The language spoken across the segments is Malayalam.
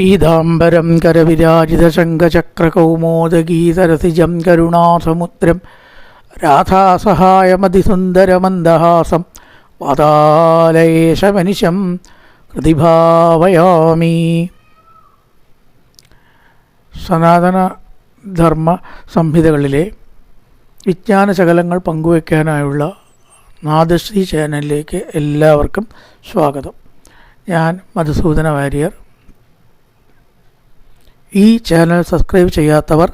പീതാംബരം കരവിരാജിതശങ്കചക്രകൗമോദഗീതരസിജം കരുണാസമുദ്രം രാധാസഹായമതിസുന്ദരമന്ദഹാസം വാതാലയേശമനിശം പ്രതിഭാവയാമി. സനാതന ധർമ്മ സംഹിതകളിലെ വിജ്ഞാനശകലങ്ങൾ പങ്കുവയ്ക്കാനായുള്ള നാദശ്രീ ചാനലിലേക്ക് എല്ലാവർക്കും സ്വാഗതം. ഞാൻ മധുസൂദന വാര്യർ ഈ ചാനൽ സബ്സ്ക്രൈബ് ചെയ്യാത്തവർ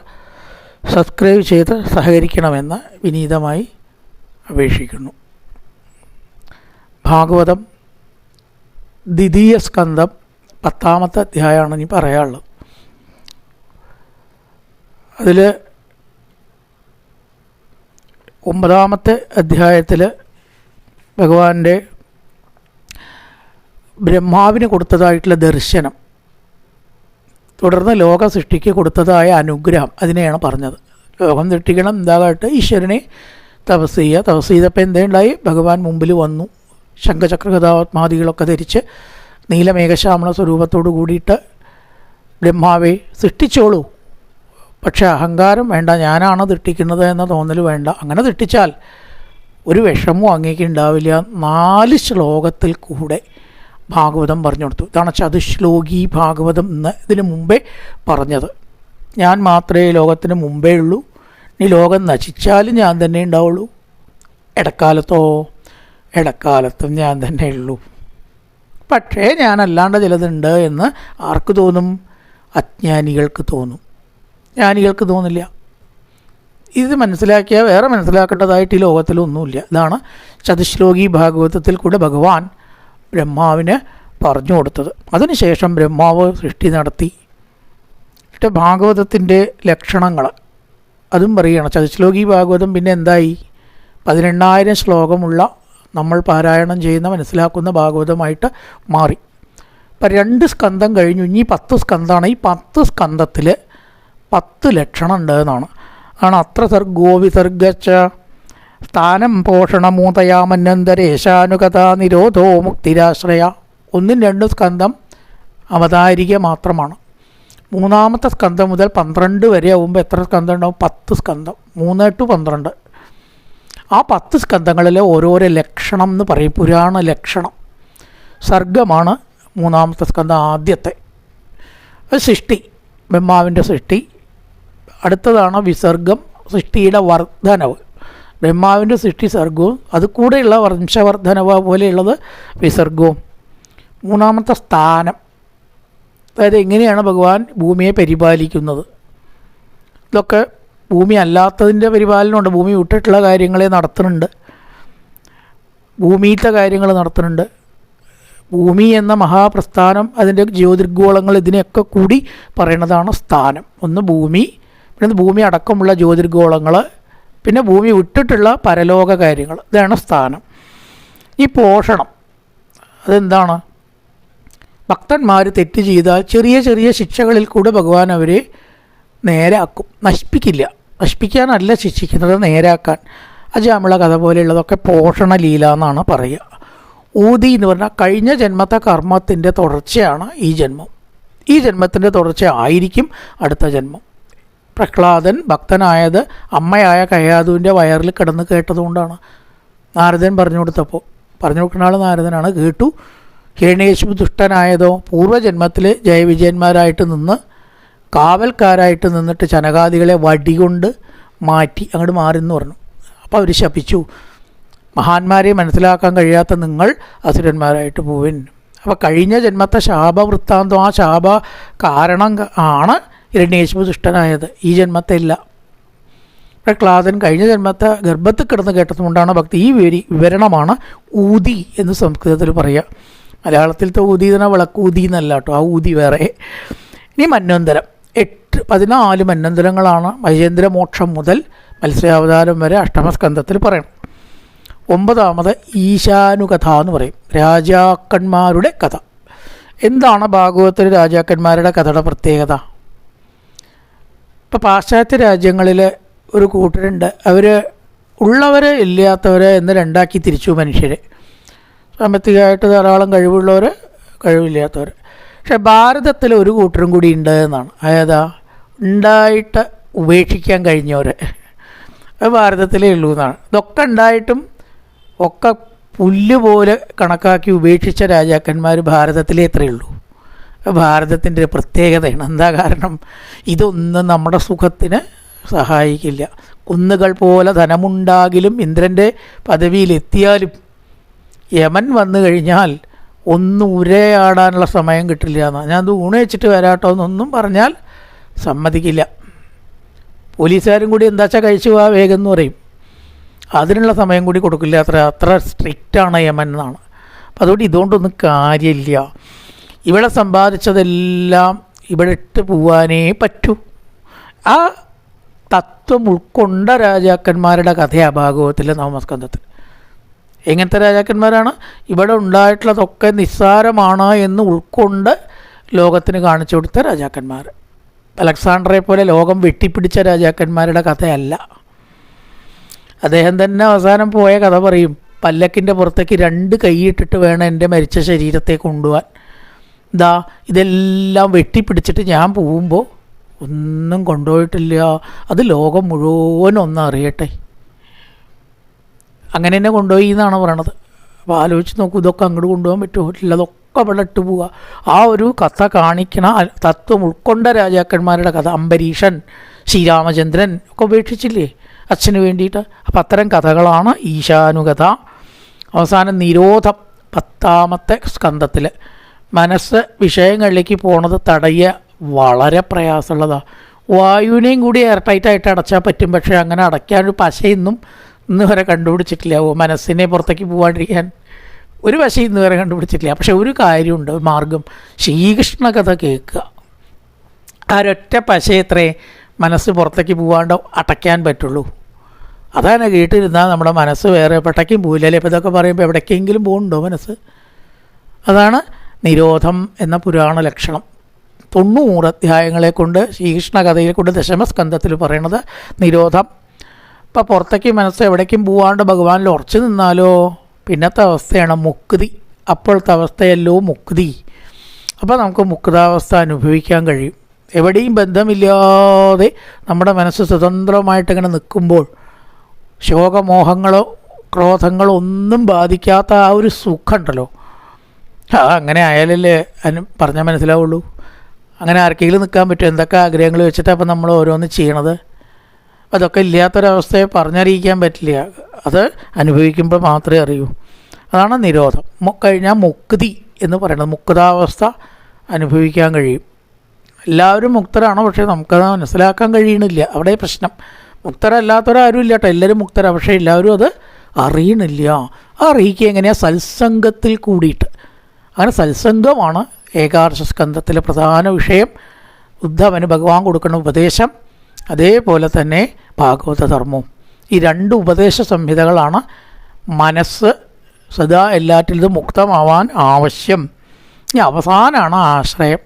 സബ്സ്ക്രൈബ് ചെയ്ത് സഹകരിക്കണമെന്ന് വിനീതമായി അപേക്ഷിക്കുന്നു. ഭാഗവതം ദ്വിതീയ സ്കന്ധം പത്താമത്തെ അധ്യായമാണ് ഇനി പറയാനുള്ളത്. അതിൽ ഒമ്പതാമത്തെ അധ്യായത്തിൽ ഭഗവാന്റെ ബ്രഹ്മാവിന് കൊടുത്തതായിട്ടുള്ള ദർശനം. തുടർന്ന് ലോക സൃഷ്ടിക്ക് കൊടുത്തതായ അനുഗ്രഹം അതിനെയാണ് പറഞ്ഞത്. ലോകം സൃഷ്ടിക്കണം എന്താകട്ടെ ഈശ്വരനെ തപസ് ചെയ്യുക. തപസ് ചെയ്തപ്പോൾ എന്തേണ്ടായി? ഭഗവാൻ മുമ്പിൽ വന്നു. ശംഖചക്രഗതാത്മാദികളൊക്കെ ധരിച്ച് നീലമേഘശ്യാമള സ്വരൂപത്തോടു കൂടിയിട്ട് ബ്രഹ്മാവെ സൃഷ്ടിച്ചോളൂ. പക്ഷേ അഹങ്കാരം വേണ്ട ഞാനാണ് തിട്ടിക്കുന്നത് എന്ന തോന്നൽ വേണ്ട. അങ്ങനെ തിട്ടിച്ചാൽ ഒരു വിഷമവും അങ്ങേക്ക് ഉണ്ടാവില്ല. നാല് ശ്ലോകത്തിൽ കൂടെ ഭാഗവതം പറഞ്ഞു കൊടുത്തു ഇതാണ് ചതുശ്ലോകി ഭാഗവതം എന്ന് ഇതിനു മുമ്പേ പറഞ്ഞത്. ഞാൻ മാത്രമേ ലോകത്തിന് മുമ്പേ ഉള്ളൂ. ഇനി ലോകം നശിച്ചാലും ഞാൻ തന്നെ ഉണ്ടാവുള്ളൂ. ഇടക്കാലത്തോ ഇടക്കാലത്തും ഞാൻ തന്നെ ഉള്ളൂ. പക്ഷേ ഞാൻ അല്ലാണ്ട് ചിലതുണ്ട് എന്ന് ആർക്ക് തോന്നും? അജ്ഞാനികൾക്ക് തോന്നും. ജ്ഞാനികൾക്ക് തോന്നില്ല. ഇത് മനസ്സിലാക്കിയാൽ വേറെ മനസ്സിലാക്കേണ്ടതായിട്ട് ഈ ലോകത്തിലൊന്നുമില്ല. ഇതാണ് ചതുശ്ലോകി ഭാഗവതത്തിൽ കൂടെ ഭഗവാൻ ബ്രഹ്മാവിന് പറഞ്ഞു കൊടുത്തത്. അതിനുശേഷം ബ്രഹ്മാവ് സൃഷ്ടി നടത്തി. എന്നിട്ട് ഭാഗവതത്തിന്റെ ലക്ഷണങ്ങൾ. അതും പറയുകയാണ്. ചതുശ്ലോകി ഭാഗവതം പിന്നെ എന്തായി? പതിനെണ്ണായിരം ശ്ലോകമുള്ള നമ്മൾ പാരായണം ചെയ്യുന്ന മനസ്സിലാക്കുന്ന ഭാഗവതമായിട്ട് മാറി. ഇപ്പം രണ്ട് സ്കന്ധം കഴിഞ്ഞു. ഇനി പത്ത് സ്കന്ധമാണ്. ഈ പത്ത് സ്കന്ധത്തിൽ പത്ത് ലക്ഷണം ഉണ്ട് എന്നാണ്. ആണ് അത്ര സർ വിസർഗച്ച സ്ഥാനം പോഷണമൂതയാമന്യന്തരേശാനുഗത നിരോധോ മുക്തിരാശ്രയ. ഒന്നും രണ്ടും സ്കന്ധം അവതാരിക മാത്രമാണ്. മൂന്നാമത്തെ സ്കന്ധം മുതൽ പന്ത്രണ്ട് വരെ ആകുമ്പോൾ എത്ര സ്കന്ധം ഉണ്ടാവും? പത്ത് സ്കന്ധം. മൂന്ന് ടു പന്ത്രണ്ട്. ആ പത്ത് സ്കന്ധങ്ങളിലെ ഓരോരോ ലക്ഷണം എന്ന് പറയും. പുരാണ ലക്ഷണം. സർഗമാണ് മൂന്നാമത്തെ സ്കന്ധം ആദ്യത്തെ. സൃഷ്ടി. ബ്രഹ്മാവിന്റെ സൃഷ്ടി. അടുത്തതാണ് വിസർഗം. സൃഷ്ടിയുടെ വർധനവ്. ബ്രഹ്മാവിന്റെ സൃഷ്ടി സർഗവും അത് കൂടെയുള്ള വംശവർദ്ധനവ പോലെയുള്ളത് വിസർഗവും മൂന്നാമത്തെ സ്ഥാനം. അതായത് എങ്ങനെയാണ് ഭഗവാൻ ഭൂമിയെ പരിപാലിക്കുന്നത്? ഇതൊക്കെ ഭൂമി അല്ലാത്തതിന്റെ പരിപാലനമുണ്ട്. ഭൂമി വിട്ടിട്ടുള്ള കാര്യങ്ങളെ നടത്തുന്നുണ്ട്. ഭൂമിയിലത്തെ കാര്യങ്ങൾ നടത്തുന്നുണ്ട്. ഭൂമി എന്ന മഹാപ്രസ്ഥാനം അതിന്റെ ജ്യോതിർഗോളങ്ങൾ ഇതിനെയൊക്കെ കൂടി പറയുന്നതാണ് സ്ഥാനം. ഒന്ന് ഭൂമി പിന്നെ ഭൂമി അടക്കമുള്ള ജ്യോതിർഗോളങ്ങൾ പിന്നെ ഭൂമി വിട്ടിട്ടുള്ള പരലോക കാര്യങ്ങൾ. ഇതാണ് സ്ഥാനം. ഈ പോഷണം അതെന്താണ്? ഭക്തന്മാർ തെറ്റ് ചെയ്താൽ ചെറിയ ചെറിയ ശിക്ഷകളിൽ കൂടെ ഭഗവാൻ അവരെ നേരാക്കും. നശിപ്പിക്കില്ല. നശിപ്പിക്കാനല്ല ശിക്ഷിക്കുന്നത് നേരാക്കാൻ. അജാമിള കഥ പോലെയുള്ളതൊക്കെ പോഷണ ലീല എന്നാണ് പറയുക. ഊതി എന്ന് പറഞ്ഞാൽ കഴിഞ്ഞ ജന്മത്തെ കർമ്മത്തിന്റെ തുടർച്ചയാണ് ഈ ജന്മം. ഈ ജന്മത്തിന്റെ തുടർച്ച ആയിരിക്കും അടുത്ത ജന്മം. പ്രഹ്ലാദൻ ഭക്തനായത് അമ്മയായ കയ്യാതുവിന്റെ വയറിൽ കിടന്ന് കേട്ടതുകൊണ്ടാണ്. നാരദൻ പറഞ്ഞു കൊടുത്തപ്പോൾ പറഞ്ഞു കൊടുക്കുന്ന ആൾ നാരദനാണ്. കേട്ടു. ഹിരണേശു ദുഷ്ടനായതോ പൂർവജന്മത്തിൽ ജയവിജയന്മാരായിട്ട് നിന്ന് കാവൽക്കാരായിട്ട് നിന്നിട്ട് ചനകാദികളെ വടികൊണ്ട് മാറ്റി അങ്ങോട്ട് മാറി എന്ന് പറഞ്ഞു. അപ്പോൾ അവർ ശപിച്ചു. മഹാന്മാരെ മനസ്സിലാക്കാൻ കഴിയാത്ത നിങ്ങൾ അസുരന്മാരായിട്ട് പോവിൻ. അപ്പോൾ കഴിഞ്ഞ ജന്മത്തെ ശാപവൃത്താന്തം ആ ശാപ കാരണം ആണ് ഹിരണ്യേശു ദുഷ്ടനായത് ഈ ജന്മത്തെ ഇല്ല. പ്രഹ്ലാദൻ കഴിഞ്ഞ ജന്മത്തെ ഗർഭത്തിൽ കിടന്ന് കേട്ടതുകൊണ്ടാണ് ഭക്തി. ഈ വിവരി വിവരണമാണ് ഊതി എന്ന് സംസ്കൃതത്തിൽ പറയുക മലയാളത്തിലത്തെ ഊതി തന്നെ വിളക്കൂതി എന്നല്ല കേട്ടോ. ആ ഊതി വേറെ. ഇനി മന്വന്തരം. എട്ട് പതിനാല് മന്വന്തരങ്ങളാണ് മഹേന്ദ്രമോക്ഷം മുതൽ മത്സ്യാവതാരം വരെ അഷ്ടമസ്കന്ധത്തിൽ പറയണം. ഒമ്പതാമത് ഈശാനുകഥ എന്ന് പറയും. രാജാക്കന്മാരുടെ കഥ. എന്താണ് ഭാഗവത്തിൽ രാജാക്കന്മാരുടെ കഥയുടെ പ്രത്യേകത? ഇപ്പോൾ പാശ്ചാത്യ രാജ്യങ്ങളിൽ ഒരു കൂട്ടരുണ്ട്. അവർ ഉള്ളവർ ഇല്ലാത്തവർ എന്ന് രണ്ടാക്കി തിരിച്ചു മനുഷ്യരെ. സാമ്പത്തികമായിട്ട് ധാരാളം കഴിവുള്ളവർ കഴിവില്ലാത്തവർ പക്ഷേ ഭാരതത്തിൽ ഒരു കൂട്ടരും കൂടി ഉണ്ട് എന്നാണ്. അതായത് ഉണ്ടായിട്ട് ഉപേക്ഷിക്കാൻ കഴിഞ്ഞവർ അത് ഭാരതത്തിലേ ഉള്ളൂ എന്നാണ്. ഇതൊക്കെ ഉണ്ടായിട്ടും ഒക്കെ പുല്ല് പോലെ കണക്കാക്കി ഉപേക്ഷിച്ച രാജാക്കന്മാർ ഭാരതത്തിലേ എത്രയേ ഉള്ളൂ. അത് ഭാരതത്തിന്റെ ഒരു പ്രത്യേകതയാണ്. എന്താ കാരണം? ഇതൊന്നും നമ്മുടെ സുഖത്തിന് സഹായിക്കില്ല. കുന്നുകൾ പോലെ ധനമുണ്ടാകിലും ഇന്ദ്രന്റെ പദവിയിലെത്തിയാലും യമൻ വന്നു കഴിഞ്ഞാൽ ഒന്നും ഉരയാടാനുള്ള സമയം കിട്ടില്ല എന്നാണ് ഞാൻ അത് ഊണ് വെച്ചിട്ട് വരാട്ടോ എന്നൊന്നും പറഞ്ഞാൽ സമ്മതിക്കില്ല. പോലീസുകാരും കൂടി എന്താ വെച്ചാൽ കഴിച്ചു പോവാ വേഗം എന്ന് പറയും. അതിനുള്ള സമയം കൂടി കൊടുക്കില്ല. അത്ര അത്ര സ്ട്രിക്റ്റാണ് യമൻ എന്നാണ്. അപ്പം അതുകൊണ്ട് ഇതുകൊണ്ടൊന്നും കാര്യമില്ല. ഇവിടെ സമ്പാദിച്ചതെല്ലാം ഇവിടെ ഇട്ട് പോവാനേ പറ്റൂ. ആ തത്വം ഉൾക്കൊണ്ട രാജാക്കന്മാരുടെ കഥയാ ഭാഗവത്തിലെ നവമസ്കന്ധത്തിൽ എങ്ങനത്തെ രാജാക്കന്മാരാണ്? ഇവിടെ ഉണ്ടായിട്ടുള്ളതൊക്കെ നിസ്സാരമാണ് എന്ന് ഉൾക്കൊണ്ട് ലോകത്തിന് കാണിച്ചു കൊടുത്ത രാജാക്കന്മാർ. അലക്സാണ്ടറെ പോലെ ലോകം വെട്ടിപ്പിടിച്ച രാജാക്കന്മാരുടെ കഥയല്ല. അദ്ദേഹം തന്നെ അവസാനം പോയ കഥ പറയും പല്ലക്കിന്റെ പുറത്തേക്ക് രണ്ട് കൈയിട്ടിട്ട് വേണം എന്റെ മരിച്ച ശരീരത്തെ കൊണ്ടുപോകാൻ ദാ ഇതെല്ലാം വെട്ടിപ്പിടിച്ചിട്ട് ഞാൻ പോകുമ്പോൾ ഒന്നും കൊണ്ടുപോയിട്ടില്ല. അത് ലോകം മുഴുവൻ ഒന്ന് അറിയട്ടെ. അങ്ങനെ തന്നെ കൊണ്ടുപോയി എന്നാണ് പറയണത്. അപ്പോൾ ആലോചിച്ച് നോക്കൂ ഇതൊക്കെ അങ്ങോട്ട് കൊണ്ടുപോകാൻ പറ്റുമോ? അതൊക്കെ ഇവിടെ ഇട്ട് പോവുക. ആ ഒരു കഥ കാണിക്കണ തത്വം ഉൾക്കൊണ്ട രാജാക്കന്മാരുടെ കഥ. അംബരീഷൻ ശ്രീരാമചന്ദ്രൻ ഒക്കെ ഉപേക്ഷിച്ചില്ലേ? അച്ഛന് വേണ്ടിയിട്ട്. അപ്പം അത്തരം കഥകളാണ് ഈശാനുകഥ. അവസാനം നിരോധം പത്താമത്തെ സ്കന്ധത്തിൽ മനസ്സ് വിഷയങ്ങളിലേക്ക് പോണത് തടയുക വളരെ പ്രയാസമുള്ളതാണ് വായുവിനെയും കൂടി എയർ ടൈറ്റായിട്ട് അടച്ചാൽ പറ്റും. പക്ഷേ അങ്ങനെ അടയ്ക്കാനൊരു പശയൊന്നും ഇന്ന് വരെ കണ്ടുപിടിച്ചിട്ടില്ല. മനസ്സിനെ പുറത്തേക്ക് പോകാണ്ടിരിക്കാൻ ഒരു പശ ഇന്ന് വരെ കണ്ടുപിടിച്ചിട്ടില്ല. പക്ഷെ ഒരു കാര്യമുണ്ട് ഒരു മാർഗം. ശ്രീകൃഷ്ണ കഥ കേൾക്കുക. ആ ഒരൊറ്റ പശയത്രേ മനസ്സ് പുറത്തേക്ക് പോകാണ്ട് അടയ്ക്കാൻ പറ്റുള്ളൂ. അതാണ് കേട്ടിരുന്നാൽ നമ്മുടെ മനസ്സ് വേറെ പെട്ടയ്ക്കും പോയില്ലല്ലേ ഇപ്പോൾ ഇതൊക്കെ പറയുമ്പോൾ എവിടേക്കെങ്കിലും പോകുന്നുണ്ടോ മനസ്സ്? അതാണ് നിരോധം എന്ന പുരാണ ലക്ഷണം. തൊണ്ണൂറ് അധ്യായങ്ങളെ കൊണ്ട് ശ്രീകൃഷ്ണ കഥയെ കൊണ്ട് ദശമസ്കന്ധത്തിൽ പറയണത് നിരോധം. ഇപ്പം പുറത്തേക്ക് മനസ്സ് എവിടേക്കും പോവാണ്ട് ഭഗവാനിൽ ഉറച്ചു നിന്നാലോ? പിന്നത്തെ അവസ്ഥയാണ് മുക്തി. അപ്പോഴത്തെ അവസ്ഥയല്ലോ മുക്തി. അപ്പോൾ നമുക്ക് മുക്താവസ്ഥ അനുഭവിക്കാൻ കഴിയും. എവിടെയും ബന്ധമില്ലാതെ നമ്മുടെ മനസ്സ് സ്വതന്ത്രമായിട്ട് ഇങ്ങനെ നിൽക്കുമ്പോൾ ശോകമോഹങ്ങളോ ക്രോധങ്ങളോ ഒന്നും ബാധിക്കാത്ത ആ ഒരു സുഖമുണ്ടല്ലോ. അങ്ങനെ ആയാലല്ലേ അതിന് പറഞ്ഞാൽ മനസ്സിലാവുള്ളൂ. അങ്ങനെ ആർക്കെങ്കിലും നിൽക്കാൻ പറ്റും എന്തൊക്കെ ആഗ്രഹങ്ങൾ വെച്ചിട്ടാണ് അപ്പം നമ്മൾ ഓരോന്ന് ചെയ്യണത്? അതൊക്കെ ഇല്ലാത്തൊരവസ്ഥയെ പറഞ്ഞറിയിക്കാൻ പറ്റില്ല. അത് അനുഭവിക്കുമ്പോൾ മാത്രമേ അറിയൂ. അതാണ് നിരോധം. കഴിഞ്ഞാൽ മുക്തി എന്ന് പറയുന്നത്. മുക്താവസ്ഥ അനുഭവിക്കാൻ കഴിയും. എല്ലാവരും മുക്തരാണോ? പക്ഷേ നമുക്കത് മനസ്സിലാക്കാൻ കഴിയണില്ല. അവിടെ പ്രശ്നം. മുക്തരല്ലാത്തവരാരും ഇല്ല കേട്ടോ എല്ലാവരും മുക്തരാണ് പക്ഷേ എല്ലാവരും അത് അറിയണില്ല. അറിയിക്കുക എങ്ങനെയാണ് സത്സംഗത്തിൽ കൂടിയിട്ട്. അങ്ങനെ സത്സംഗമാണ് ഏകാദശ സ്കന്ധത്തിലെ പ്രധാന വിഷയം. ഉദ്ധവന് ഭഗവാൻ കൊടുക്കുന്ന ഉപദേശം അതേപോലെ തന്നെ ഭാഗവതധർമ്മവും ഈ രണ്ട് ഉപദേശ സംഹിതകളാണ് മനസ്സ് സദാ എല്ലാറ്റിൽ നിന്നും മുക്തമാവാൻ ആവശ്യം. ഇനി അവസാനമാണ് ആശ്രയം.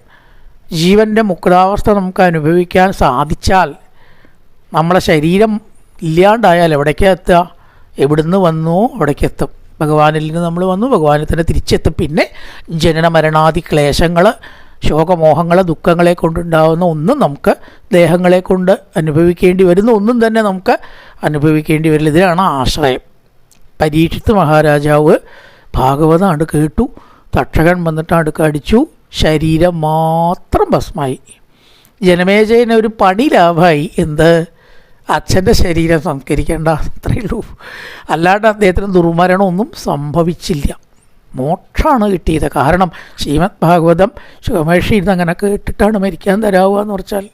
ജീവന്റെ മുക്താവസ്ഥ നമുക്ക് അനുഭവിക്കാൻ സാധിച്ചാൽ നമ്മളെ ശരീരം ഇല്ലാണ്ടായാൽ എവിടേക്കാ എത്തുക? എവിടുന്ന് വന്നു? അവിടേക്ക് എത്തും. ഭഗവാനിൽ നിന്ന് നമ്മൾ വന്നു. ഭഗവാനിൽ തന്നെ തിരിച്ചെത്തും. പിന്നെ ജനന മരണാദി ക്ലേശങ്ങൾ ശോകമോഹങ്ങൾ ദുഃഖങ്ങളെ കൊണ്ടുണ്ടാകുന്ന ഒന്നും നമുക്ക് ദേഹങ്ങളെ കൊണ്ട് അനുഭവിക്കേണ്ടി വരുന്ന ഒന്നും തന്നെ നമുക്ക് അനുഭവിക്കേണ്ടി വരില്ല. ഇതിനാണ് ആശ്രയം. പരീക്ഷിത്ത് മഹാരാജാവ് ഭാഗവതം അണ്ട് കേട്ടു. തക്ഷകൻ വന്നിട്ട് അടുക്ക അടിച്ചു ശരീരം മാത്രം ഭസ്മായി ജനമേജയനൊരു പണി ലാഭമായി. എന്ത്? അച്ഛന്റെ ശരീരം സംസ്കരിക്കേണ്ട അത്രയേ ഉള്ളൂ. അല്ലാണ്ട് അദ്ദേഹത്തിന് ദുർമരണമൊന്നും സംഭവിച്ചില്ല. മോക്ഷമാണ് കിട്ടിയത്. കാരണം ശ്രീമദ് ഭാഗവതം ശിവമഹർഷി ഇരുന്ന് അങ്ങനെ കേട്ടിട്ടാണ് മരിക്കാൻ തരാവുക എന്ന് പറഞ്ഞാൽ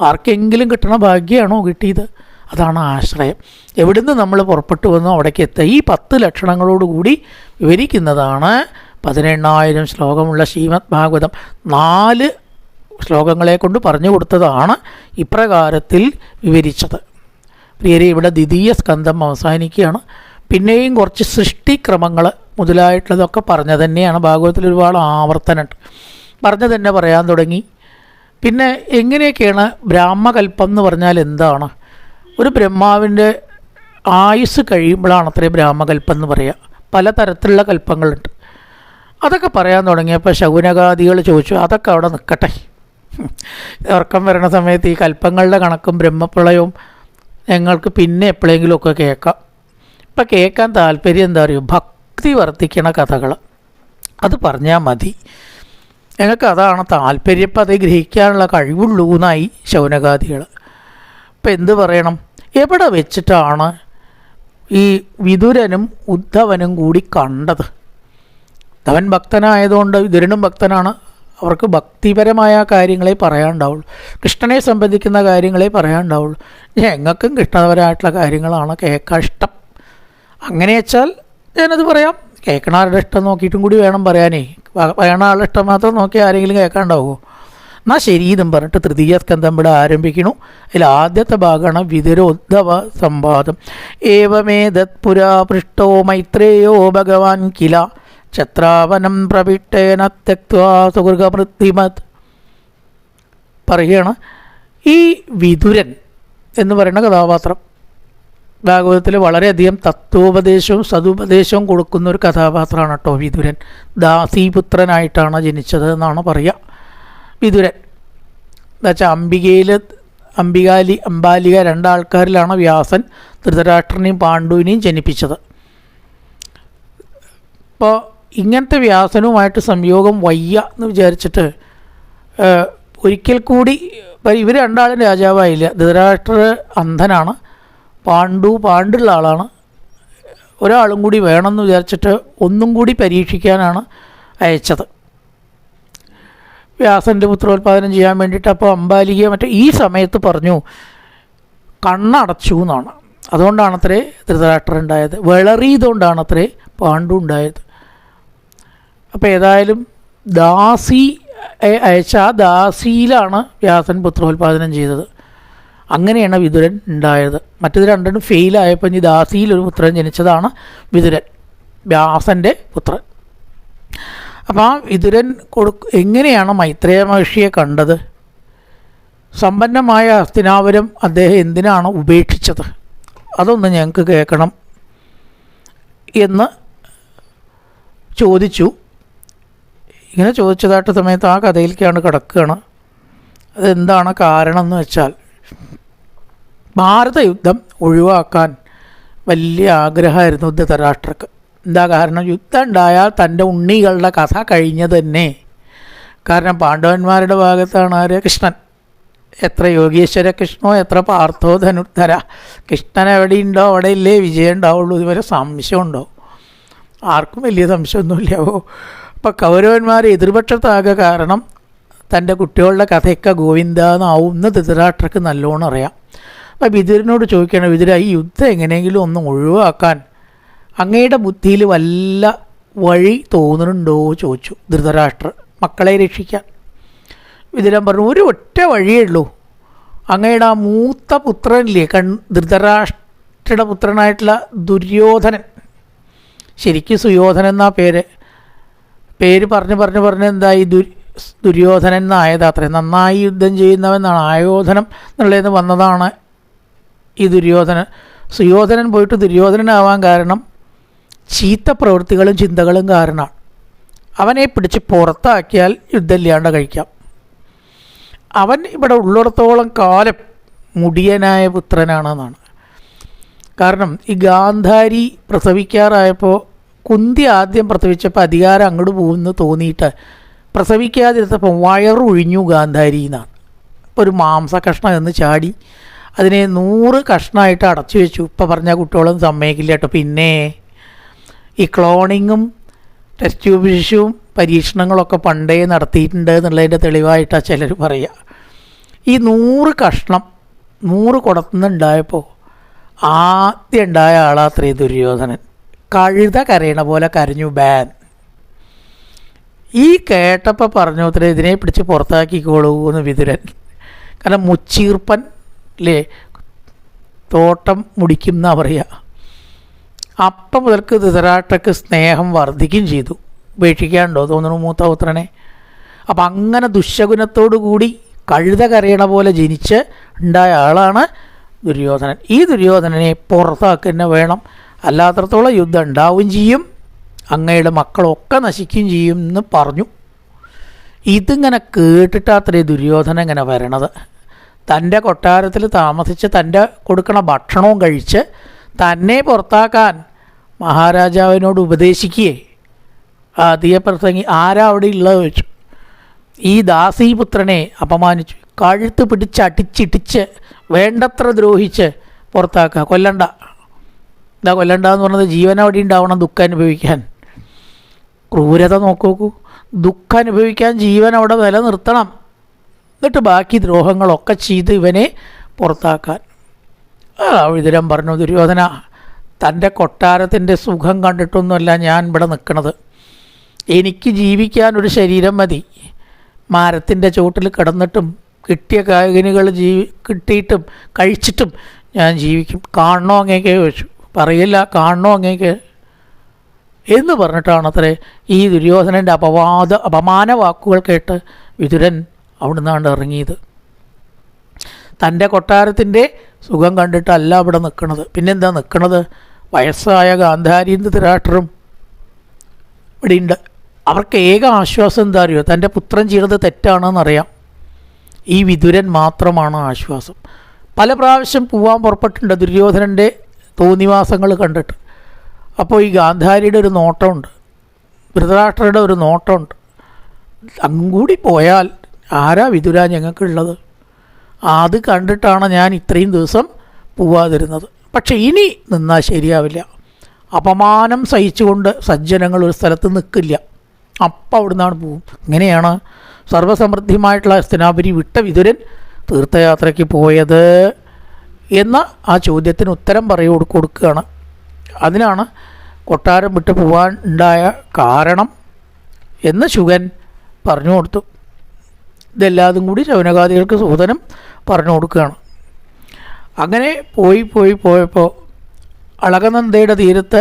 ആർക്കെങ്കിലും കിട്ടണ ഭാഗ്യമാണോ കിട്ടിയത്? അതാണ് ആശ്രയം. എവിടുന്ന് നമ്മൾ പുറപ്പെട്ടു വന്നോ അവിടേക്ക് എത്തുക. ഈ പത്ത് ലക്ഷണങ്ങളോടുകൂടി വിവരിക്കുന്നതാണ് പതിനെണ്ണായിരം ശ്ലോകമുള്ള ശ്രീമദ് ഭാഗവതം. നാല് ശ്ലോകങ്ങളെ കൊണ്ട് പറഞ്ഞു കൊടുത്തതാണ് ഇപ്രകാരത്തിൽ വിവരിച്ചത്. പ്രിയരെ ഇവിടെ ദ്വിതീയ സ്കന്ധം അവസാനിക്കുകയാണ് പിന്നെയും കുറച്ച് സൃഷ്ടിക്രമങ്ങൾ മുതലായിട്ടുള്ളതൊക്കെ പറഞ്ഞു തന്നെയാണ് ഭാഗവതത്തിൽ ഒരുപാട് ആവർത്തനമുണ്ട് പറഞ്ഞു തന്നെ പറയാൻ തുടങ്ങി പിന്നെ എങ്ങനെയൊക്കെയാണ് ബ്രാഹ്മകൽപ്പം എന്ന് പറഞ്ഞാൽ എന്താണ് ഒരു ബ്രഹ്മാവിന്റെ ആയുസ് കഴിയുമ്പോഴാണ് അത്രയും ബ്രാഹ്മകൽപ്പം എന്ന് പറയുക പലതരത്തിലുള്ള കൽപ്പങ്ങളുണ്ട് അതൊക്കെ പറയാൻ തുടങ്ങിയപ്പോൾ ശകുനകാദികൾ ചോദിച്ചു അതൊക്കെ അവിടെ നിൽക്കട്ടെ ഉറക്കം വരുന്ന സമയത്ത് ഈ കൽപ്പങ്ങളുടെ കണക്കും ബ്രഹ്മപ്രളയവും ഞങ്ങൾക്ക് പിന്നെ എപ്പോഴെങ്കിലുമൊക്കെ കേൾക്കാം. ഇപ്പം കേൾക്കാൻ താല്പര്യം എന്താ പറയുക ഭക്തി വർദ്ധിക്കണ കഥകൾ. അത് പറഞ്ഞാൽ മതി. ഞങ്ങൾക്ക് അതാണ് താല്പര്യം. ഇപ്പം അത് ഗ്രഹിക്കാനുള്ള കഴിവുള്ളൂ എന്നായി ശൗനകാദികൾ. ഇപ്പം എന്ത് പറയണം? എവിടെ വെച്ചിട്ടാണ് ഈ വിതുരനും ഉദ്ധവനും കൂടി കണ്ടത്? ഉദ്ധവൻ ഭക്തനായതുകൊണ്ട് വിതുരനും ഭക്തനാണ്. അവർക്ക് ഭക്തിപരമായ കാര്യങ്ങളെ പറയാനുണ്ടാവുള്ളൂ. കൃഷ്ണനെ സംബന്ധിക്കുന്ന കാര്യങ്ങളെ പറയാനുണ്ടാവുള്ളൂ. ഞങ്ങൾക്കും കൃഷ്ണപരമായിട്ടുള്ള കാര്യങ്ങളാണ് കേൾക്കാൻ ഇഷ്ടം. അങ്ങനെ വെച്ചാൽ ഞാനത് പറയാം. കേൾക്കണ ആളുടെ ഇഷ്ടം നോക്കിയിട്ടും കൂടി വേണം പറയാനേ. പറയണ ആളുടെ ഇഷ്ടം മാത്രം നോക്കി ആരെങ്കിലും കേൾക്കാണ്ടാവുമോ എന്നാൽ ശരി ഇതും പറഞ്ഞിട്ട് തൃതീയ സ്കന്ധം ഇവിടെ ആരംഭിക്കണു അതിൽ ആദ്യത്തെ ഭാഗമാണ് വിതുരോദ്ധവ സംവാദം. ഏവമേ ദത്പുരാ പൃഷ്ടോ മൈത്രേയോ ഭഗവാൻ കില. ഛത്രാവനം പ്രവിട്ടേന തെക്വാ സുഗൃഹമൃത്തിമത് പറയുകയാണ് ഈ വിതുരൻ എന്ന് പറയുന്ന കഥാപാത്രം ഭാഗവതത്തിൽ വളരെയധികം തത്വോപദേശവും സതുപദേശവും കൊടുക്കുന്ന ഒരു കഥാപാത്രമാണ് കേട്ടോ വിതുരൻ ദാസീപുത്രനായിട്ടാണ് ജനിച്ചത് എന്നാണ് പറയുക. വിതുരൻ എന്നുവെച്ചാൽ അംബികയിൽ അംബികാലി അംബാലിക രണ്ടാൾക്കാരിലാണ് വ്യാസൻ ധൃതരാഷ്ട്രനെയും പാണ്ഡുവിനെയും ജനിപ്പിച്ചത്. ഇപ്പോൾ ഇങ്ങനത്തെ വ്യാസനുമായിട്ട് സംയോഗം വയ്യ എന്ന് വിചാരിച്ചിട്ട് ഒരിക്കൽ കൂടി ഇവർ രണ്ടാളും രാജാവായില്ല. ധൃതരാഷ്ട്ര അന്ധനാണ്. പാണ്ഡു പാണ്ടുള്ള ആളാണ്. ഒരാളും കൂടി വേണമെന്ന് വിചാരിച്ചിട്ട് ഒന്നും കൂടി പരീക്ഷിക്കാനാണ് അയച്ചത്. വ്യാസന്റെ പുത്രോത്പാദനം ചെയ്യാൻ വേണ്ടിയിട്ട് അപ്പോൾ അമ്പാലിക മറ്റേ ഈ സമയത്ത് പറഞ്ഞു കണ്ണടച്ചു എന്നാണ്. അതുകൊണ്ടാണത്രേ ധൃതരാഷ്ട്രം ഉണ്ടായത്. വിളറിയതുകൊണ്ടാണത്രേ പാണ്ഡു ഉണ്ടായത്. അപ്പോൾ ഏതായാലും ദാസി അയ- അയച്ച ആ ദാസിയിലാണ് വ്യാസൻ പുത്രോത്പാദനം ചെയ്തത്. അങ്ങനെയാണ് വിതുരൻ ഉണ്ടായത്. മറ്റേത് രണ്ടെണ്ണം ഫെയിലായപ്പോൾ ഇനി ദാസിയിൽ ഒരു പുത്രൻ ജനിച്ചതാണ് വിതുരൻ വ്യാസന്റെ പുത്രൻ. അപ്പോൾ ആ വിതുരൻ കൊടു എങ്ങനെയാണ് മൈത്രേയ മഹർഷിയെ കണ്ടത്? സമ്പന്നമായ ഹസ്തിനാപുരം അദ്ദേഹം എന്തിനാണ് ഉപേക്ഷിച്ചത്? അതൊന്ന് ഞങ്ങൾക്ക് കേൾക്കണം എന്ന് ചോദിച്ചു. ഇങ്ങനെ ചോദിച്ചതായിട്ട് സമയത്ത് ആ കഥയിലേക്കാണ് കിടക്കുകയാണ്. അതെന്താണ് കാരണം എന്ന് വെച്ചാൽ ഭാരതയുദ്ധം ഒഴിവാക്കാൻ വലിയ ആഗ്രഹമായിരുന്നു ധൃതരാഷ്ട്രക്ക് എന്താ കാരണം? യുദ്ധം ഉണ്ടായാൽ തന്റെ ഉണ്ണികളുടെ കഥ കഴിഞ്ഞത് തന്നെ. കാരണം പാണ്ഡവന്മാരുടെ ഭാഗത്താണ് ആര് കൃഷ്ണൻ എത്ര യോഗീശ്വര കൃഷ്ണോ എത്ര പാർത്ഥോ ധനുദ്ധര കൃഷ്ണൻ എവിടെയുണ്ടോ അവിടെ ഇല്ലേ വിജയം ഉണ്ടാവുള്ളൂ. ഇതുവരെ സംശയമുണ്ടോ? ആർക്കും വലിയ സംശയമൊന്നുമില്ല. ഓ അപ്പോൾ കൗരവന്മാർ എതിർപക്ഷത്താകെ കാരണം തന്റെ കുട്ടികളുടെ കഥയൊക്കെ ഗോവിന്ദ എന്നാവും എന്ന് ധൃതരാഷ്ട്രക്ക് നല്ലോണം അറിയാം. അപ്പോൾ വിതുരനോട് ചോദിക്കണം വിതുര ഈ യുദ്ധം എങ്ങനെയെങ്കിലും ഒന്ന് ഒഴിവാക്കാൻ അങ്ങയുടെ ബുദ്ധിയിൽ വല്ല വഴി തോന്നുന്നുണ്ടോ ചോദിച്ചു ധൃതരാഷ്ട്ര മക്കളെ രക്ഷിക്കാൻ. വിതുരൻ പറഞ്ഞു ഒരു ഒറ്റ വഴിയേ ഉള്ളൂ. അങ്ങയുടെ ആ മൂത്ത പുത്രനില്ലേ കൺ ധൃതരാഷ്ട്രയുടെ പുത്രനായിട്ടുള്ള ദുര്യോധനൻ. ശരിക്കും സുയോധനൻ എന്നാ പേര്. പേര് പറഞ്ഞു പറഞ്ഞു പറഞ്ഞ് എന്തായി? ദുര് ദുര്യോധനൻ എന്നായത് അത്രേ നന്നായി യുദ്ധം ചെയ്യുന്നവൻ എന്നാണ് ആയോധനം എന്നുള്ളതിന് വന്നതാണ് ഈ ദുര്യോധനൻ. സുയോധനൻ പോയിട്ട് ദുര്യോധനനാവാൻ കാരണം ചീത്ത പ്രവൃത്തികളും ചിന്തകളും കാരണമാണ് അവനെ പിടിച്ച് പുറത്താക്കിയാൽ യുദ്ധമില്ലാണ്ട് കഴിക്കാം. അവൻ ഇവിടെ ഉള്ളിടത്തോളം കാലം മുടിയനായ പുത്രനാണെന്നാണ്. കാരണം ഈ ഗാന്ധാരി പ്രസവിക്കാറായപ്പോൾ കുന്തി ആദ്യം പ്രസവിച്ചപ്പോൾ അധികാരം അങ്ങോട്ട് പോകുമെന്ന് തോന്നിയിട്ട് പ്രസവിക്കാതിരുത്തപ്പം വയറൊഴിഞ്ഞു ഗാന്ധാരി എന്നാണ് അപ്പോൾ ഒരു മാംസ കഷ്ണം എന്ന് ചാടി അതിനെ നൂറ് കഷ്ണമായിട്ട് അടച്ചു വെച്ചു. ഇപ്പം പറഞ്ഞ കുട്ടികളും സമ്മതിക്കില്ല കേട്ടോ. പിന്നെ ഈ ക്ലോണിങ്ങും ടെസ്റ്റ് ട്യൂബ് പരീക്ഷണങ്ങളൊക്കെ പണ്ടേ നടത്തിയിട്ടുണ്ട് എന്നുള്ളതിന്റെ തെളിവായിട്ടാണ് ചിലർ പറയുക ഈ നൂറ് കഷ്ണം നൂറ് കുടത്തുനിന്നുണ്ടായപ്പോൾ ആദ്യം ഉണ്ടായ ആളാത്രേ ദുര്യോധനൻ കഴുത കരയണ പോലെ കരഞ്ഞു ബാൻ. ഈ കേട്ടപ്പോൾ പറഞ്ഞു അത്ര ഇതിനെ പിടിച്ച് പുറത്താക്കിക്കോളൂ എന്ന് വിതുരൻ. കാരണം മുച്ചീർപ്പൻ അല്ലേ തോട്ടം മുടിക്കും പറയുക. അപ്പം മുതൽക്ക് ധൃതരാട്ടക്ക് സ്നേഹം വർദ്ധിക്കുകയും ചെയ്തു. ഉപേക്ഷിക്കാണ്ടോ തോന്നുന്നു മൂത്ത പുത്രനെ? അപ്പം അങ്ങനെ ദുശകുനത്തോടു കൂടി കഴുത കരയണ പോലെ ജനിച്ച് ഉണ്ടായ ആളാണ് ദുര്യോധനൻ. ഈ ദുര്യോധനനെ പുറത്താക്കുക തന്നെ വേണം. അല്ലാത്തടത്തോളം യുദ്ധം ഉണ്ടാവുകയും ചെയ്യും. അങ്ങയുടെ മക്കളൊക്കെ നശിക്കുകയും ചെയ്യും എന്ന് പറഞ്ഞു. ഇതിങ്ങനെ കേട്ടിട്ടാത്രേ ദുര്യോധന ഇങ്ങനെ വരണത്. തന്റെ കൊട്ടാരത്തിൽ താമസിച്ച് തന്റെ കൊടുക്കണ ഭക്ഷണവും കഴിച്ച് തന്നെ പുറത്താക്കാൻ മഹാരാജാവിനോട് ഉപദേശിക്കുകയെ. ആദ്യ പ്രസംഗി ആരാ അവിടെ ഉള്ളത്? ചോദിച്ചു. ഈ ദാസീപുത്രനെ അപമാനിച്ചു. കഴുത്ത് പിടിച്ച് അടിച്ചിടിച്ച് വേണ്ടത്ര ദ്രോഹിച്ച് പുറത്താക്കുക. കൊല്ലണ്ട. എന്താ കൊല്ലണ്ടെന്ന് പറഞ്ഞത് ജീവൻ അവിടെ ഉണ്ടാവണം ദുഃഖം അനുഭവിക്കാൻ ക്രൂരത നോക്കൂ നോക്കൂ ദുഃഖം അനുഭവിക്കാൻ ജീവൻ അവിടെ നിലനിർത്തണം. എന്നിട്ട് ബാക്കി ദ്രോഹങ്ങളൊക്കെ ചെയ്ത് ഇവനെ പുറത്താക്കാൻ. വിതുരം പറഞ്ഞു ദുര്യോധന തന്റെ കൊട്ടാരത്തിന്റെ സുഖം കണ്ടിട്ടൊന്നുമല്ല ഞാൻ ഇവിടെ നിൽക്കണത്. എനിക്ക് ജീവിക്കാൻ ഒരു ശരീരം മതി. മരത്തിന്റെ ചുവട്ടിൽ കിടന്നിട്ടും കിട്ടിയ കായകനികൾ ജീവി കിട്ടിയിട്ടും കഴിച്ചിട്ടും ഞാൻ ജീവിക്കും. കാണണോ അങ്ങനെയൊക്കെ ചോദിച്ചു. പറയില്ല കാണണോ അങ്ങേക്ക്? എന്ന് പറഞ്ഞിട്ടാണ് അത്രേ ഈ ദുര്യോധനന്റെ അപവാദ അപമാന വാക്കുകൾ കേട്ട് വിതുരൻ അവിടുന്നാണ് ഇറങ്ങിയത്. തന്റെ കൊട്ടാരത്തിന്റെ സുഖം കണ്ടിട്ടല്ല അവിടെ നിൽക്കുന്നത് പിന്നെന്താ നിൽക്കുന്നത് വയസ്സായ ഇവിടെ ഇവിടെയുണ്ട് അവർക്ക് ഏക ആശ്വാസം എന്താ അറിയോ? തന്റെ പുത്രൻ ചെയ്തത് തെറ്റാണെന്നറിയാം. ഈ വിതുരൻ മാത്രമാണ് ആശ്വാസം. പല പ്രാവശ്യം പോവാൻ പുറപ്പെട്ടിട്ടുണ്ട് ദുര്യോധനന്റെ തോന്നിവാസങ്ങൾ കണ്ടിട്ട്. അപ്പോൾ ഈ ഗാന്ധാരിയുടെ ഒരു നോട്ടമുണ്ട്. ധൃതരാഷ്ട്രയുടെ ഒരു നോട്ടമുണ്ട്. കൂടി പോയാൽ ആരാ വിതുര ഞങ്ങൾക്കുള്ളത്? അത് കണ്ടിട്ടാണ് ഞാൻ ഇത്രയും ദിവസം പോവാതിരുന്നത്. പക്ഷേ ഇനി നിന്നാൽ ശരിയാവില്ല. അപമാനം സഹിച്ചുകൊണ്ട് സജ്ജനങ്ങൾ ഒരു സ്ഥലത്ത് നിൽക്കില്ല. അപ്പം അവിടുന്നാണ് പോവും. ഇങ്ങനെയാണ് സർവസമൃദ്ധിയുമായിട്ടുള്ള അസ്തനാപുരി വിട്ട വിതുരൻ തീർത്ഥയാത്രയ്ക്ക് പോയത്. എന്ന ആ ചോദ്യത്തിന് ഉത്തരം പറയൂ കൊടുക്കുകയാണ്. അതിനാണ് കൊട്ടാരം വിട്ടു പോകാൻ ഉണ്ടായ കാരണം എന്ന് ശുഗൻ പറഞ്ഞു കൊടുത്തു. ഇതെല്ലാതും കൂടി ശൗനകാദികൾക്ക് സൂതനം പറഞ്ഞു കൊടുക്കുകയാണ്. അങ്ങനെ പോയി പോയി പോയപ്പോൾ അളകനന്ദയുടെ തീരത്ത്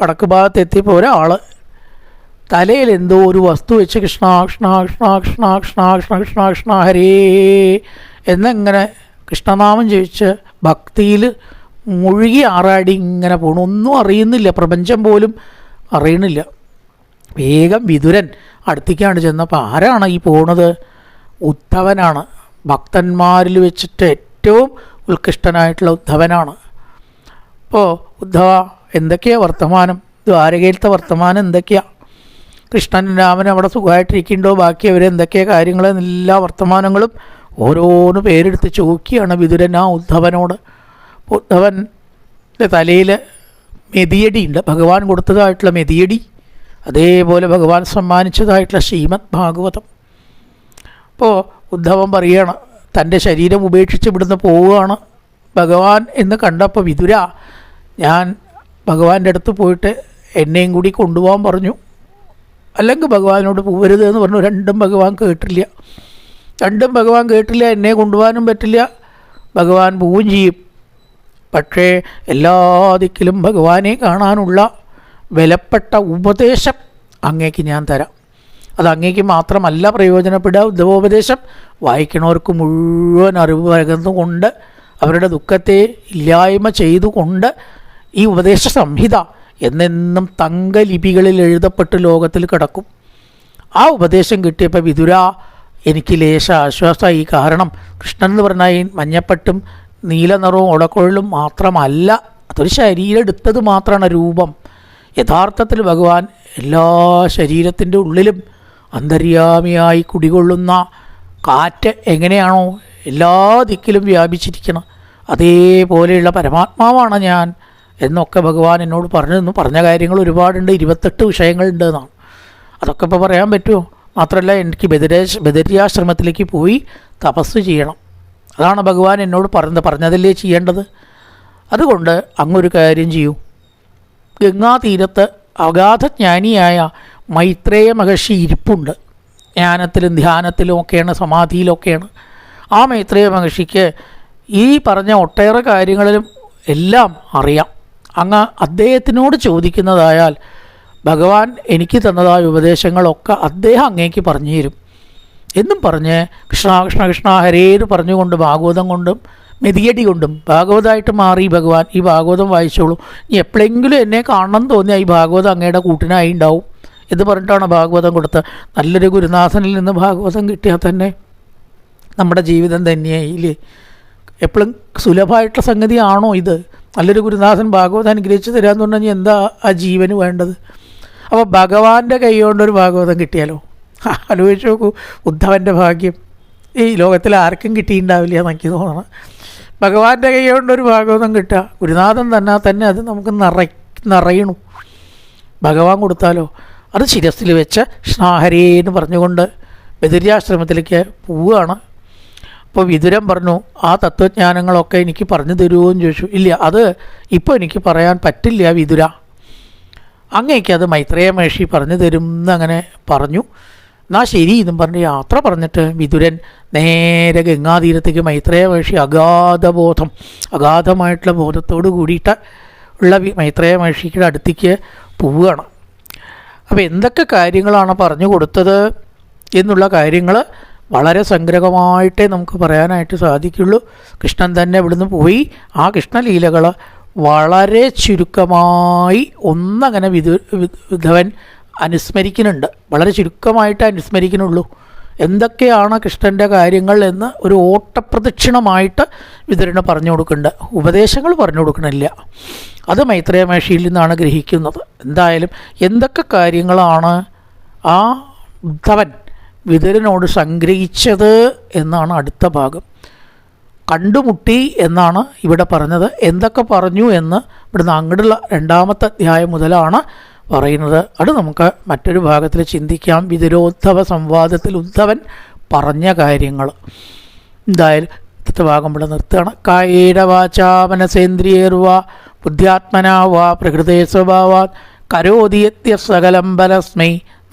വടക്ക് ഭാഗത്ത് എത്തിയപ്പോൾ ഒരാൾ തലയിൽ എന്തോ ഒരു വസ്തു വെച്ച് കൃഷ്ണ കൃഷ്ണ കൃഷ്ണ കൃഷ്ണ കൃഷ്ണ കൃഷ്ണ കൃഷ്ണ കൃഷ്ണ ഹരേ എന്നിങ്ങനെ കൃഷ്ണനാമം ചോദിച്ച് ഭക്തിയിൽ മുഴുകി ആറാടി ഇങ്ങനെ പോണു. ഒന്നും അറിയുന്നില്ല. പ്രപഞ്ചം പോലും അറിയണില്ല. വേഗം വിതുരൻ അടുത്തേക്കാണ് ചെന്നപ്പോൾ ആരാണ് ഈ പോണത്? ഉദ്ധവനാണ്. ഭക്തന്മാരിൽ വെച്ചിട്ട് ഏറ്റവും ഉത്കൃഷ്ടനായിട്ടുള്ള ഉദ്ധവനാണ്. അപ്പോൾ ഉദ്ധവ എന്തൊക്കെയാ വർത്തമാനം? ദ്വാരകയിലത്തെ വർത്തമാനം? എന്തൊക്കെയാ? കൃഷ്ണൻ രാമൻ അവിടെ സുഖമായിട്ടിരിക്കുന്നുണ്ടോ? ബാക്കി അവരെന്തൊക്കെയാ കാര്യങ്ങൾ എല്ലാ വർത്തമാനങ്ങളും ഓരോന്ന് പേരെടുത്ത് ചോദിക്കുകയാണ് വിതുരൻ ആ ഉദ്ധവനോട് ഉദ്ധവന്റെ തലയിൽ മെതിയടി ഉണ്ട്. ഭഗവാൻ കൊടുത്തതായിട്ടുള്ള മെതിയടി അതേപോലെ ഭഗവാൻ സമ്മാനിച്ചതായിട്ടുള്ള ശ്രീമദ് ഭാഗവതം. അപ്പോൾ ഉദ്ധവൻ പറയുകയാണ് തന്റെ ശരീരം ഉപേക്ഷിച്ച് ഇവിടുന്ന് പോവുകയാണ് ഭഗവാൻ എന്ന് കണ്ടപ്പോൾ വിതുര ഞാൻ ഭഗവാന്റെ അടുത്ത് പോയിട്ട് എന്നെയും കൂടി കൊണ്ടുപോകാൻ പറഞ്ഞു. അല്ലെങ്കിൽ ഭഗവാനോട് പോകരുത് എന്ന് പറഞ്ഞു. രണ്ടും ഭഗവാൻ കേട്ടില്ല. രണ്ടും ഭഗവാൻ കേട്ടില്ല എന്നെ കൊണ്ടുപോകാനും പറ്റില്ല. ഭഗവാൻ പോവുകയും ചെയ്യും. പക്ഷേ എല്ലാ ദിക്കിലും ഭഗവാനെ കാണാനുള്ള വിലപ്പെട്ട ഉപദേശം അങ്ങേക്ക് ഞാൻ തരാം. അത് അങ്ങേക്ക് മാത്രമല്ല പ്രയോജനപ്പെടുക ഉദ്ധവോപദേശം വായിക്കണവർക്ക് മുഴുവൻ അറിവ് പകർന്നുകൊണ്ട് അവരുടെ ദുഃഖത്തെ ഇല്ലായ്മ ചെയ്തുകൊണ്ട് ഈ ഉപദേശ സംഹിത എന്നെന്നും തങ്കലിപികളിൽ എഴുതപ്പെട്ട് ലോകത്തിൽ കിടക്കും. ആ ഉപദേശം കിട്ടിയപ്പോൾ വിതുര എനിക്ക് ലേശ ആശ്വാസമായി. കാരണം കൃഷ്ണൻ എന്ന് പറഞ്ഞാൽ മഞ്ഞപ്പട്ടും നീല നിറവും ഉടക്കൊഴലും മാത്രമല്ല അതൊരു ശരീരം എടുത്തത് മാത്രമാണ് രൂപം. യഥാർത്ഥത്തിൽ ഭഗവാൻ എല്ലാ ശരീരത്തിന്റെ ഉള്ളിലും അന്തര്യാമിയായി കുടികൊള്ളുന്ന കാറ്റ് എങ്ങനെയാണോ എല്ലാ ദിക്കിലും വ്യാപിച്ചിരിക്കണം അതേപോലെയുള്ള പരമാത്മാവാണ് ഞാൻ എന്നൊക്കെ ഭഗവാൻ എന്നോട് പറഞ്ഞു തന്നു പറഞ്ഞ കാര്യങ്ങൾ ഒരുപാടുണ്ട്. ഇരുപത്തെട്ട് വിഷയങ്ങളുണ്ട് എന്നാണ്. അതൊക്കെ ഇപ്പോൾ പറയാൻ പറ്റുമോ? മാത്രമല്ല എനിക്ക് ബദരേശ് ബദരിയാശ്രമത്തിലേക്ക് പോയി തപസ് ചെയ്യണം. അതാണ് ഭഗവാൻ എന്നോട് പറഞ്ഞത്. പറഞ്ഞതല്ലേ ചെയ്യേണ്ടത്? അതുകൊണ്ട് അങ്ങൊരു കാര്യം ചെയ്യൂ. ഗംഗാതീരത്ത് അഗാധജ്ഞാനിയായ മൈത്രേയ മഹർഷി ഇരിപ്പുണ്ട്. ജ്ഞാനത്തിലും ധ്യാനത്തിലും ഒക്കെയാണ് സമാധിയിലൊക്കെയാണ്. ആ മൈത്രേയ മഹർഷിക്ക് ഈ പറഞ്ഞ ഒട്ടേറെ കാര്യങ്ങളിലും എല്ലാം അറിയാം. അങ്ങ് അദ്ദേഹത്തിനോട് ചോദിക്കുന്നതായാൽ ഭഗവാൻ എനിക്ക് തന്നതായ ഉപദേശങ്ങളൊക്കെ അദ്ദേഹം അങ്ങേക്ക് പറഞ്ഞു തരും എന്നും പറഞ്ഞ് കൃഷ്ണ കൃഷ്ണ കൃഷ്ണ ഹരേന്ന് പറഞ്ഞുകൊണ്ട് ഭാഗവതം കൊണ്ടും മെതിയടി കൊണ്ടും ഭാഗവതമായിട്ട് മാറി ഭഗവാൻ ഈ ഭാഗവതം വായിച്ചോളൂ. ഇനി എപ്പോഴെങ്കിലും എന്നെ കാണണം തോന്നിയാൽ ഈ ഭാഗവതം അങ്ങയുടെ കൂട്ടിനായി ഉണ്ടാവും എന്ന് പറഞ്ഞിട്ടാണ് ഭാഗവതം കൊടുത്ത് നല്ലൊരു ഗുരുനാഥനിൽ നിന്ന് ഭാഗവതം കിട്ടിയാൽ തന്നെ നമ്മുടെ ജീവിതം തന്നെയായില്ലേ? എപ്പോഴും സുലഭമായിട്ടുള്ള സംഗതിയാണോ ഇത്? നല്ലൊരു ഗുരുനാഥൻ ഭാഗവതം അനുഗ്രഹിച്ച് തരാമെന്ന് പറഞ്ഞു എന്താ ആ ജീവന് വേണ്ടത്? അപ്പോൾ ഭഗവാന്റെ കൈ കൊണ്ടൊരു ഭാഗവതം കിട്ടിയാലോ? ആലോചിച്ച് നോക്കൂ ഉദ്ധവന്റെ ഭാഗ്യം. ഈ ലോകത്തിൽ ആർക്കും കിട്ടിയിട്ടുണ്ടാവില്ല എനിക്ക് തോന്നണം. ഭഗവാന്റെ കൈ കൊണ്ടൊരു ഭാഗവതം കിട്ടുക. ഗുരുനാഥൻ തന്നെ തന്നെ അത് നമുക്ക് നിറ നിറയണു. ഭഗവാൻ കൊടുത്താലോ? അത് ശിരസിൽ വെച്ച് സ്നാഹരേ എന്ന് പറഞ്ഞുകൊണ്ട് ബദിര്യാശ്രമത്തിലേക്ക് പോവുകയാണ്. അപ്പോൾ വിതുരം പറഞ്ഞു ആ തത്വജ്ഞാനങ്ങളൊക്കെ എനിക്ക് പറഞ്ഞു തരുമോ എന്ന് ചോദിച്ചു. ഇല്ല അത് ഇപ്പോൾ എനിക്ക് പറയാൻ പറ്റില്ല വിതുര. അങ്ങേക്ക് അത് മൈത്രേയ മഹർഷി പറഞ്ഞു തരും എന്നങ്ങനെ പറഞ്ഞു. എന്നാ ശരി എന്നും പറഞ്ഞ് യാത്ര പറഞ്ഞിട്ട് വിതുരൻ നേരെ ഗംഗാതീരത്തേക്ക് മൈത്രേയ മഹർഷി അഗാധബോധം അഗാധമായിട്ടുള്ള ബോധത്തോട് കൂടിയിട്ട് ഉള്ള മൈത്രേയ മഹർഷിയുടെ അടുത്തേക്ക് പോവുകയാണ്. അപ്പോൾ എന്തൊക്കെ കാര്യങ്ങളാണ് പറഞ്ഞു കൊടുത്തത് എന്നുള്ള കാര്യങ്ങൾ വളരെ സംഗ്രഹമായിട്ടേ നമുക്ക് പറയാനായിട്ട് സാധിക്കുള്ളൂ. കൃഷ്ണൻ തന്നെ ഇവിടുന്ന് പോയി ആ കൃഷ്ണലീലകൾ വളരെ ചുരുക്കമായി ഒന്നങ്ങനെ വിധു വിധവൻ അനുസ്മരിക്കുന്നുണ്ട്. വളരെ ചുരുക്കമായിട്ട് അനുസ്മരിക്കുന്നുള്ളൂ. എന്തൊക്കെയാണ് കൃഷ്ണന്റെ കാര്യങ്ങൾ എന്ന് ഒരു ഓട്ടപ്രദക്ഷിണമായിട്ട് വിതരണ പറഞ്ഞു കൊടുക്കുന്നുണ്ട്. ഉപദേശങ്ങൾ പറഞ്ഞു കൊടുക്കണില്ല അത് മൈത്രേയ മേഷയിൽ നിന്നാണ് ഗ്രഹിക്കുന്നത്. എന്തായാലും എന്തൊക്കെ കാര്യങ്ങളാണ് ആ ഉദ്ധവൻ വിതുരനോട് സംഗ്രഹിച്ചത് എന്നാണ് അടുത്ത ഭാഗം. കണ്ടുമുട്ടി എന്നാണ് ഇവിടെ പറഞ്ഞത്. എന്തൊക്കെ പറഞ്ഞു എന്ന് ഇവിടുന്ന് അങ്ങോട്ടുള്ള രണ്ടാമത്തെ അധ്യായം മുതലാണ് പറയുന്നത്. അത് നമുക്ക് മറ്റൊരു ഭാഗത്തിൽ ചിന്തിക്കാം. വിതുരോദ്ധവ സംവാദത്തിൽ ഉദ്ധവൻ പറഞ്ഞ കാര്യങ്ങൾ. എന്തായാലും ഇന്നത്തെ ഭാഗം ഇവിടെ നിർത്തുകയാണ്. കായേര വാചാ മനസേന്ദ്രിയേർവ ബുദ്ധ്യാത്മനാ വാ പ്രകൃതേ സ്വഭാവാ കരോതിയത്യ സകലം ബലസ്മൈ